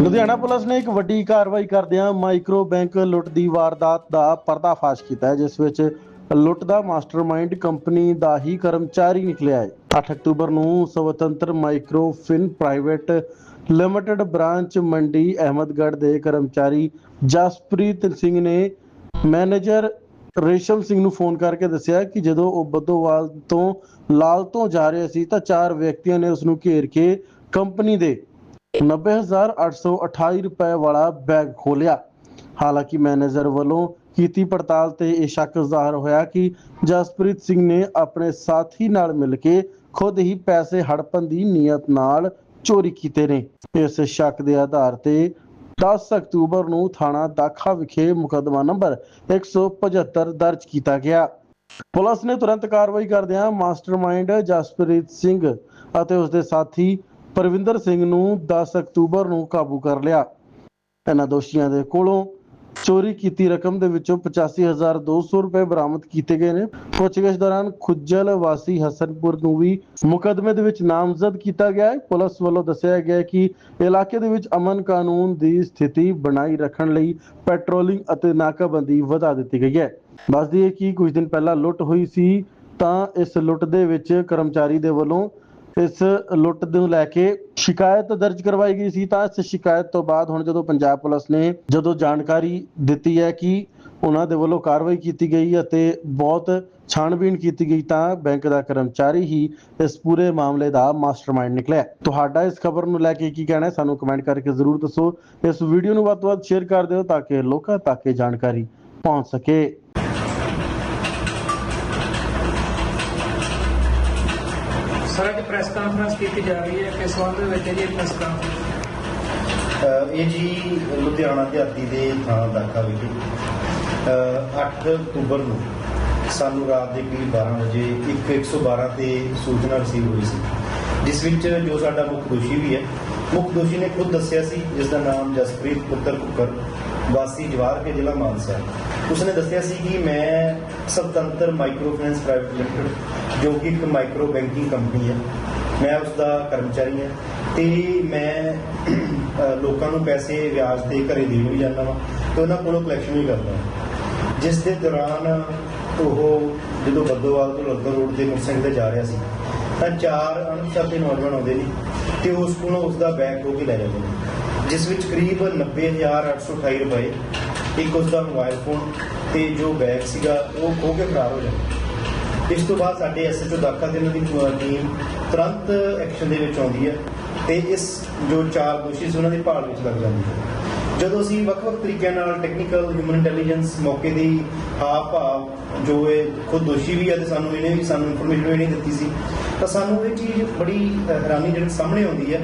Ludhiana police ਨੇ ਇੱਕ ਵੱਡੀ ਕਾਰਵਾਈ ਕਰਦਿਆਂ ਮਾਈਕਰੋ ਬੈਂਕ ਲੁੱਟ ਦੀ ਵਾਰਦਾਤ ਦਾ ਪਰਦਾਫਾਸ਼ ਕੀਤਾ ਹੈ, ਜਿਸ ਵਿੱਚ ਲੁੱਟ ਦਾ ਮਾਸਟਰਮਾਈਂਡ ਕੰਪਨੀ ਦਾ ਹੀ ਕਰਮਚਾਰੀ ਨਿਕਲਿਆ ਹੈ। 8 ਅਕਤੂਬਰ ਨੂੰ Swatantra micro fin private limited branch Mandi Ahmedgarh ਦੇ ਕਰਮਚਾਰੀ ਜਸਪ੍ਰੀਤ ਸਿੰਘ ਨੇ ਮੈਨੇਜਰ ਰੇਸ਼ਮ ਸਿੰਘ ਨੂੰ ਫੋਨ ਕਰਕੇ ਦੱਸਿਆ ਕਿ ਜਦੋਂ ਉਹ ਬੱਦੋਵਾਲ ਤੋਂ ਲਾਲ ਤੋਂ ਜਾ ਰਿਹਾ ਸੀ ਤਾਂ ਚਾਰ ਵਿਅਕਤੀਆਂ ਨੇ ਉਸ ਨੂੰ ਘੇਰ ਕੇ ਕੰਪਨੀ ਦੇ 90828 ਰੁਪਏ ਵਾਲਾ ਬੈਗ ਖੋਲਿਆ। ਹਾਲਾਂਕਿ ਮੈਨੇਜਰ ਵੱਲੋਂ ਕੀਤੀ ਪੜਤਾਲ ਤੇ ਇਹ ਸ਼ੱਕ ਜ਼ਾਹਰ ਹੋਇਆ ਕਿ ਜਸਪ੍ਰੀਤ ਸਿੰਘ ਨੇ ਆਪਣੇ ਸਾਥੀ ਨਾਲ ਮਿਲ ਕੇ ਖੁਦ ਹੀ ਪੈਸੇ ਹੜਪਣ ਦੀ ਨੀਅਤ ਨਾਲ ਚੋਰੀ ਕੀਤੇ ਨੇ। ਇਸ ਸ਼ੱਕ ਦੇ ਆਧਾਰ ਤੇ 10 ਅਕਤੂਬਰ ਨੂੰ ਥਾਣਾ ਦਾਖਾ ਵਿਖੇ ਮੁਕੱਦਮਾ ਨੰਬਰ 175 ਦਰਜ ਕੀਤਾ ਗਿਆ। ਪੁਲਿਸ ਨੇ ਤੁਰੰਤ ਕਾਰਵਾਈ ਕਰਦਿਆਂ ਮਾਸਟਰਮਾਈਂਡ ਜਸਪ੍ਰੀਤ ਸਿੰਘ ਅਤੇ ਉਸ ਦੇ ਸਾਥੀ ਪਰਵਿੰਦਰ ਸਿੰਘ ਨੂੰ 10 ਅਕਤੂਬਰ ਨੂੰ ਕਾਬੂ ਕਰ ਲਿਆ। ਇਹਨਾਂ ਦੋਸ਼ੀਆਂ ਦੇ ਕੋਲੋਂ ਚੋਰੀ ਕੀਤੀ ਰਕਮ ਦੇ ਵਿੱਚੋਂ 85200 ਰੁਪਏ ਬਰਾਮਦ ਕੀਤੇ ਗਏ ਨੇ। ਪੁੱਛਗਿੱਛ ਦੌਰਾਨ ਖੁੱਜਲ ਵਾਸੀ ਹਸਨਪੁਰ ਨੂੰ ਵੀ ਮੁਕੱਦਮੇ ਦੇ ਵਿੱਚ ਨਾਮਜ਼ਦ ਕੀਤਾ ਗਿਆ ਹੈ। ਪੁਲਿਸ ਵੱਲੋਂ ਦੱਸਿਆ ਗਿਆ ਕਿ ਇਲਾਕੇ ਦੇ ਵਿੱਚ ਅਮਨ ਕਾਨੂੰਨ ਦੀ ਸਥਿਤੀ ਬਣਾਈ ਰੱਖਣ ਲਈ ਪੈਟਰੋਲਿੰਗ ਅਤੇ ਨਾਕਾਬੰਦੀ ਵਧਾ ਦਿੱਤੀ ਗਈ ਹੈ। ਦੱਸ ਦਈਏ ਕਿ ਕੁਝ ਦਿਨ ਪਹਿਲਾਂ ਲੁੱਟ ਹੋਈ ਸੀ ਤਾਂ ਇਸ ਲੁੱਟ ਦੇ ਵਿੱਚ ਕਰਮਚਾਰੀ ਦੇ ਵੱਲੋਂ ਇਸ ਲੁੱਟ ਨੂੰ ਲੈ ਕੇ ਸ਼ਿਕਾਇਤ ਦਰਜ ਕਰਵਾਈ ਗਈ ਸੀ ਤਾਂ ਇਸ ਸ਼ਿਕਾਇਤ ਤੋਂ ਬਾਅਦ ਹੁਣ ਜਦੋਂ ਪੰਜਾਬ ਪੁਲਿਸ ਨੇ ਜਦੋਂ ਜਾਣਕਾਰੀ ਦਿੱਤੀ ਹੈ ਕਿ ਉਹਨਾਂ ਦੇ ਵੱਲੋਂ ਕਾਰਵਾਈ ਕੀਤੀ ਗਈ ਅਤੇ ਬਹੁਤ ਛਾਣਬੀਣ ਕੀਤੀ ਗਈ ਤਾਂ ਬੈਂਕ ਦਾ ਕਰਮਚਾਰੀ ਹੀ ਇਸ ਪੂਰੇ ਮਾਮਲੇ ਦਾ ਮਾਸਟਰਮਾਈਂਡ ਨਿਕਲਿਆ ਤੁਹਾਡਾ ਇਸ ਖਬਰ ਨੂੰ ਲੈ ਕੇ ਕੀ ਕਹਿਣਾ ਹੈ? ਸਾਨੂੰ ਕਮੈਂਟ ਕਰਕੇ ਜ਼ਰੂਰ ਦੱਸੋ। ਇਸ ਵੀਡੀਓ ਨੂੰ ਵੱਧ ਤੋਂ ਵੱਧ ਸ਼ੇਅਰ ਕਰ ਦਿਓ ਤਾਂ ਕਿ ਲੋਕਾਂ ਤੱਕ ਇਹ ਜਾਣਕਾਰੀ ਪਹੁੰਚ ਸਕੇ। ਸਰ, ਅੱਜ ਪ੍ਰੈਸ ਕਾਨਫਰੰਸ ਕੀਤੀ ਜਾ ਰਹੀ ਹੈ, ਕਿਸ ਸੰਬੰਧ ਵਿੱਚ ਜੀ ਪ੍ਰੈਸ ਕਾਨਫਰੰਸ ਇਹ ਜੀ ਲੁਧਿਆਣਾ ਦਿਹਾਤੀ ਦੇ ਥਾਣਾ ਦਾਖਾ ਵਿਖੇ। 8 ਅਕਤੂਬਰ ਨੂੰ ਸਾਨੂੰ ਰਾਤ ਦੇ ਕਰੀਬ 12 ਵਜੇ ਇੱਕ 112 ਤੇ ਸੂਚਨਾ ਰਸੀਵ ਹੋਈ ਸੀ। ਜਿਸ ਵਿੱਚ ਜੋ ਸਾਡਾ ਮੁੱਖ ਦੋਸ਼ੀ ਵੀ ਹੈ, ਮੁੱਖ ਦੋਸ਼ੀ ਨੇ ਖੁਦ ਦੱਸਿਆ ਸੀ, ਜਿਸ ਦਾ ਨਾਮ ਜਸਪ੍ਰੀਤ ਪੁੱਤਰ ਕੁੱਕਰ ਵਾਸੀ ਜਵਾਰ ਕੇ ਜ਼ਿਲ੍ਹਾ ਮਾਨਸਾ। ਉਸਨੇ ਦੱਸਿਆ ਸੀ ਕਿ ਮੈਂ Swatantra micro finance private limited ਜੋ ਕਿ ਇੱਕ ਮਾਈਕਰੋ ਬੈਂਕਿੰਗ ਕੰਪਨੀ ਹੈ। ਮੈਂ ਉਸ ਦਾ ਕਰਮਚਾਰੀ ਹਾਂ ਤੇ ਮੈਂ ਲੋਕਾਂ ਨੂੰ ਪੈਸੇ ਵਿਆਜ ਤੇ ਘਰੇ ਦੇਣ ਵੀ ਜਾਂਦਾ ਵਾਂ ਤੇ ਉਹਨਾਂ ਕੋਲੋਂ ਕਲੈਕਸ਼ਨ ਵੀ ਕਰਦਾ ਹਾਂ ਜਿਸ ਦੇ ਦੌਰਾਨ ਉਹ ਜਦੋਂ ਬੱਦੋਵਾਲ ਤੋਂ ਲੱਗਾ ਰੋਡ ਤੇ ਮੋਟਰਸਾਈਕਲ ਤੇ ਜਾ ਰਿਹਾ ਸੀ, ਤਾਂ ਚਾਰ ਅਣਪਛਾਤੇ ਨੌਜਵਾਨ ਆਉਂਦੇ ਨੇ ਤੇ ਉਸ ਕੋਲੋਂ ਉਸ ਦਾ ਬੈਗ ਖੋ ਕੇ ਲੈ ਜਾਂਦੇ ਨੇ। ਜਿਸ ਵਿੱਚ ਕਰੀਬ 90828 ਰੁਪਏ ਇੱਕ ਉਸ ਦਾ ਮੋਬਾਈਲ ਫੋਨ ਤੇ ਜੋ ਬੈਗ ਸੀਗਾ ਉਹ ਖੋਹ ਕੇ ਫਰਾਰ ਹੋ ਜਾਂਦਾ ਇਸ ਤੋਂ ਬਾਅਦ ਸਾਡੇ ਐਸਐਚਓ ਦਾਖਾ ਦੇ ਦੀ ਟੀਮ ਤੁਰੰਤ ਐਕਸ਼ਨ ਦੇ ਵਿੱਚ ਆਉਂਦੀ ਹੈ ਤੇ ਇਸ ਜੋ ਚਾਰ ਦੋਸ਼ੀ ਸੀ ਉਹਨਾਂ ਦੀ ਭਾਲ ਵਿੱਚ ਲੱਗ ਜਾਂਦੀ ਹੈ। ਜਦੋਂ ਅਸੀਂ ਵੱਖ-ਵੱਖ ਤਰੀਕਿਆਂ ਨਾਲ ਟੈਕਨੀਕਲ ਹਿਊਮਨ ਇੰਟੈਲੀਜੈਂਸ ਮੌਕੇ ਦੀ ਹਾਵ ਭਾਵ ਜੋ ਇਹ ਖੁਦ ਦੋਸ਼ੀ ਵੀ ਹੈ ਤੇ ਸਾਨੂੰ ਇਹਨੇ ਵੀ ਸਾਨੂੰ ਇਨਫੋਰਮੇਸ਼ਨ ਵੀ ਨਹੀਂ ਦਿੱਤੀ ਸੀ ਤਾਂ ਸਾਨੂੰ ਇਹ ਚੀਜ਼ ਬੜੀ ਅ, ਹੈਰਾਨੀਜਨਕ ਸਾਹਮਣੇ ਆਉਂਦੀ ਹੈ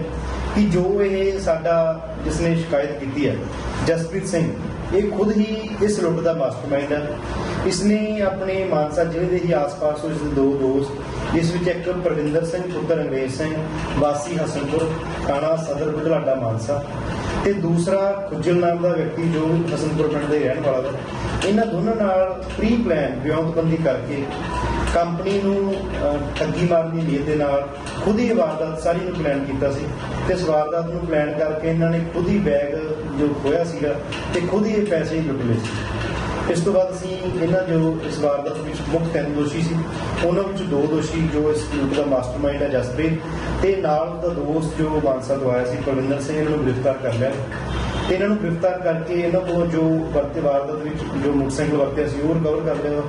ਕਿ ਜੋ ਇਹ ਸਾਡਾ ਜਿਸ ਨੇ ਸ਼ਿਕਾਇਤ ਕੀਤੀ ਹੈ, ਜਸਪ੍ਰੀਤ ਸਿੰਘ, ਇਹ ਖੁਦ ਹੀ ਇਸ ਲੁੱਟ ਦਾ ਮਾਸਟਰਮਾਈਂਡ ਹੈ। ਇਸਨੇ ਆਪਣੇ ਮਾਨਸਾ ਜ਼ਿਲ੍ਹੇ ਦੇ ਹੀ ਆਸ-ਪਾਸ ਉਸ ਦੇ ਦੋ ਦੋਸਤ, ਜਿਸ ਵਿੱਚ ਇੱਕ ਪ੍ਰਵਿੰਦਰ ਸਿੰਘ, ਪੁੱਤਰ ਅੰਗਰੇਜ਼ ਸਿੰਘ, ਵਾਸੀ ਹਸਨਪੁਰ, ਥਾਣਾ ਸਦਰ ਬੁਢਲਾਡਾ ਮਾਨਸਾ ਤੇ ਦੂਸਰਾ ਖੁੱਜਲ ਨਾਮ ਦਾ ਵਿਅਕਤੀ ਜੋ ਹਸਨਪੁਰ ਪਿੰਡ ਦੇ ਰਹਿਣ ਵਾਲਾ ਹੈ। ਇਹਨਾਂ ਦੋਨਾਂ ਨਾਲ ਪ੍ਰੀ ਪਲਾਨ ਵਿਉਂਤਬੰਦੀ ਕਰਕੇ ਕੰਪਨੀ ਨੂੰ ਠੱਗੀ ਮਾਰਨ ਦੀ ਨੀਅਤ ਦੇ ਨਾਲ। ਖੁਦ ਹੀ ਇਹ ਵਾਰਦਾਤ ਸਾਰੀ ਨੂੰ ਪਲਾਨ ਕੀਤਾ ਸੀ। ਤੇ ਇਸ ਵਾਰਦਾਤ ਨੂੰ ਪਲਾਨ ਕਰਕੇ ਇਹਨਾਂ ਨੇ ਖੁਦ ਹੀ ਬੈਗ ਜੋ ਖੋਇਆ ਸੀਗਾ ਤੇ ਖੁਦ ਹੀ ਇਹ ਪੈਸੇ ਲੁੱਟ ਲਏ ਸੀ। ਇਸ ਤੋਂ ਬਾਅਦ ਅਸੀਂ ਇਹਨਾਂ ਜੋ ਇਸ ਵਾਰਦਾਤ ਵਿੱਚ ਮੁੱਖ ਤਿੰਨ ਦੋਸ਼ੀ ਸੀ, ਉਹਨਾਂ ਵਿੱਚ ਦੋ ਦੋਸ਼ੀ ਜੋ ਇਸ ਲੁੱਟ ਦਾ ਮਾਸਟਰਮਾਈਂਡ ਹੈ ਜਸਪ੍ਰੀਤ ਤੇ ਨਾਲ ਦਾ ਦੋਸਤ ਜੋ ਮਾਨਸਾ ਤੋਂ ਆਇਆ ਸੀ, ਪਰਵਿੰਦਰ ਸਿੰਘ, ਇਹਨਾਂ ਨੂੰ ਗ੍ਰਿਫਤਾਰ ਕਰ ਲਿਆ। ਤੇ ਇਹਨਾਂ ਨੂੰ ਗ੍ਰਿਫਤਾਰ ਕਰਕੇ ਇਹਨਾਂ ਕੋਲੋਂ ਜੋ ਵਰਤੇ ਵਾਰਦਾਤ ਵਿੱਚ ਜੋ ਮੋਟਰਸਾਈਕਲ ਵਰਤਿਆ ਸੀ, ਉਹ ਰਿਕਵਰ ਕਰ ਲਿਆ।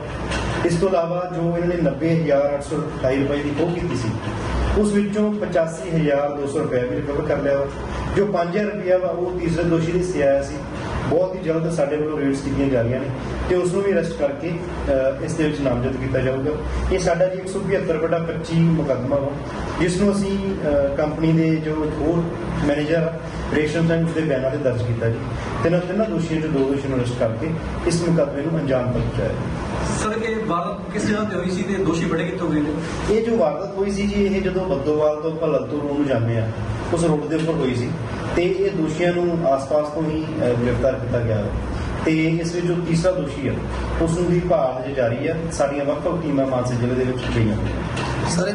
ਇਸ ਤੋਂ ਇਲਾਵਾ ਜੋ ਇਹਨਾਂ ਨੇ 90828 ਰੁਪਏ ਦੀ ਖੋਹ ਕੀਤੀ ਸੀ, ਉਸ ਵਿੱਚੋਂ 85200 ਰੁਪਏ ਵੀ ਰਿਕਵਰ ਕਰ ਲਿਆ। ਵਾ। ਜੋ 5000 ਰੁਪਇਆ ਵਾ, ਉਹ ਤੀਸਰੇ ਦੋਸ਼ੀ ਦੇ ਹਿੱਸੇ ਸੀ। ਬਹੁਤ ਹੀ ਜਲਦ ਸਾਡੇ ਵੱਲੋਂ ਰੇਡਸ ਕੀਤੀਆਂ ਜਾ ਰਹੀਆਂ ਨੇ ਤੇ ਉਸ ਨੂੰ ਵੀ ਅਰੈਸਟ ਕਰਕੇ ਇਸ ਦੇ ਵਿੱਚ ਨਾਮਜ਼ਦ ਕੀਤਾ ਜਾਊਗਾ। ਇਹ ਸਾਡਾ ਜੀ 175 ਬਟਾ 25 ਮੁਕੱਦਮਾ ਵਾ। ਜਿਸ ਨੂੰ ਅਸੀਂ ਕੰਪਨੀ ਦੇ ਜੋ ਹੋਰ ਮੈਨੇਜਰ ਰੇਸ਼ਮ ਸਿੰਘ ਦੇ ਬਿਆਨਾਂ ਤੇ ਦਰਜ ਕੀਤਾ ਜੀ। ਤੇ ਇਹਨਾਂ ਤਿੰਨਾਂ ਦੋਸ਼ੀਆਂ ਚੋਂ ਦੋ ਦੋਸ਼ੀਆਂ ਨੂੰ ਅਰੈਸਟ ਕਰਕੇ ਇਸ ਮੁਕੱਦਮੇ ਨੂੰ ਅੰਜਾਮ ਪਹੁੰਚਾਇਆ ਸਰ ਇਹ ਵਾਰਦਾਤ ਕਿਸ ਜਗ੍ਹਾ ਤੇ ਹੋਈ ਸੀ ਤੇ ਦੋਸ਼ੀ ਬੜੇ ਕਿੱਥੋਂ ਗਏ ਨੇ? ਇਹ ਜੋ ਵਾਰਦਾਤ ਹੋਈ ਸੀ ਜੀ ਇਹ ਜਦੋਂ ਬੱਦੋਵਾਲ ਤੋਂ ਭਲਤੂ ਰੋਡ ਨੂੰ ਜਾਂਦੇ ਆ ਉਸ ਰੋਡ ਦੇ ਉੱਪਰ ਹੋਈ ਸੀ ਤੇ ਇਹ ਦੋਸ਼ੀਆਂ ਨੂੰ ਆਸ-ਪਾਸ ਤੋਂ ਹੀ ਗ੍ਰਿਫਤਾਰ ਕੀਤਾ ਗਿਆ। ਤੇ ਇਸ ਵਿੱਚ ਜੋ ਤੀਸਰਾ ਦੋਸ਼ੀ ਹੈ ਉਸ ਨੂੰ ਦੀ ਭਾਲ ਹਜੇ ਜਾਰੀ ਹੈ ਸਾਡੀਆਂ ਵੱਖ-ਵੱਖ ਟੀਮਾਂ ਮਾਨਸਾ ਜ਼ਿਲ੍ਹੇ ਦੇ ਵਿੱਚ ਗਈਆਂ ਸਰ